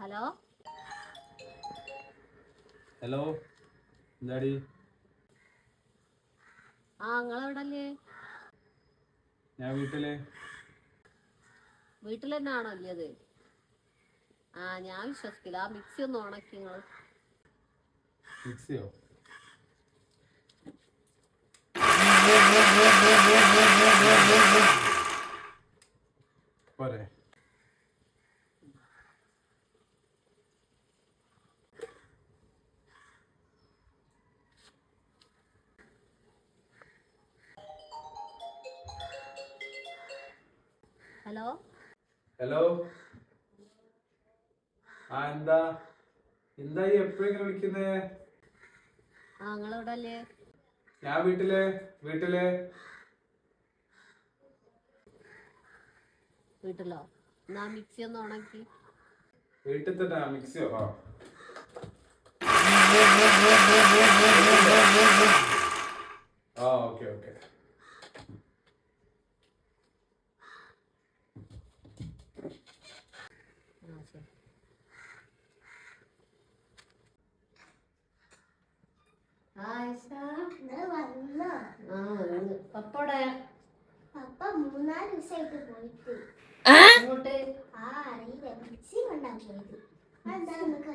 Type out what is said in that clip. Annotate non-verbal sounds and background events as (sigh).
Hello? Hello എന്താടി? ആ നിങ്ങളെവിടല്ലേ? ഞാൻ വീട്ടിൽ. വീട്ടിൽ തന്നെ ആണോ അല്ലത് ആ ഞാൻ വിശ്വസിക്കില്ല. ആ മിക്സി ഒന്ന് ഉണക്കി നിങ്ങൾ മിക്സിയോ? പോരെ. ഹലോ? ഹലോ? ആ എന്താ? എന്താ ഈ എപ്പോഴെങ്കിലും വിളിക്കുന്നേ? ആ നിങ്ങളെവിടല്ലേ ഞാൻ വീട്ടിൽ വീട്ടിൽ. വീട്ടിലോ? എന്നാ മിക്സി ഒന്ന് ഉണക്കി വീട്ടിൽ തന്നെ മിക്സിയോ? ആ ആ. (laughs) ആ ശരി. പപ്പടെ? പപ്പ മൂന്നാൽ ദിവസമായിട്ട് പോയിട്ട്. അങ്ങോട്ട് ആ അറിയില്ല. മിക്സി കൊണ്ടാ പോയത്. അതെന്താ? നമുക്ക്